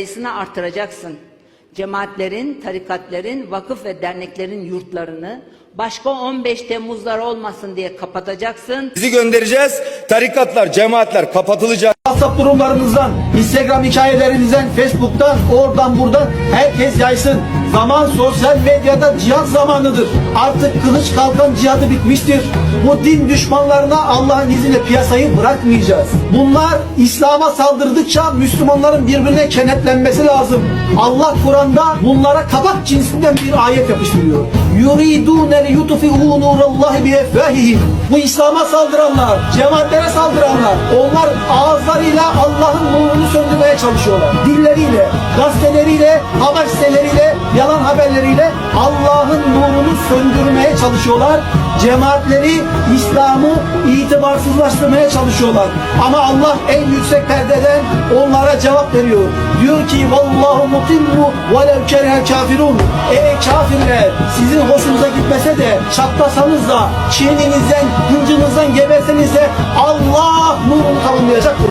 sayısını artıracaksın. Cemaatlerin, tarikatlerin, vakıf ve derneklerin yurtlarını başka 15 Temmuzlar olmasın diye kapatacaksın. Bizi göndereceğiz. Tarikatlar, cemaatler kapatılacak. WhatsApp durumlarınızdan, Instagram hikayelerinizden, Facebook'tan, oradan buradan herkes yaysın. Zaman sosyal medyada cihat zamanıdır. Artık kılıç kalkan cihadı bitmiştir. Bu din düşmanlarına Allah'ın izniyle piyasayı bırakmayacağız. Bunlar İslam'a saldırdıkça Müslümanların birbirine kenetlenmesi lazım. Allah Kur'an'da bunlara kabak cinsinden bir ayet yapıştırıyor. Yuridune li yutfi'u nurallahi bi efvahihim. Bu İslam'a saldıranlar, cemaatlere saldıranlar, onlar ağızlarıyla Allah'ın nurunu söndürmeye çalışıyorlar. Dilleriyle, gazeteleriyle, haber siteleriyle, yalan haberleriyle Allah'ın nurunu söndürmeye çalışıyorlar. Cemaatleri, İslam'ı itibarsızlaştırmaya çalışıyorlar. Ama Allah en yüksek perdeden onlara cevap veriyor. Diyor ki vallahu mutimmu velev kerehel kafirun. Ey kafirler sizin hoşunuza gitmese de çatlasanız da çiğninizden, hıncınızdan geberseniz de Allah nurunu tamamlayacaktır.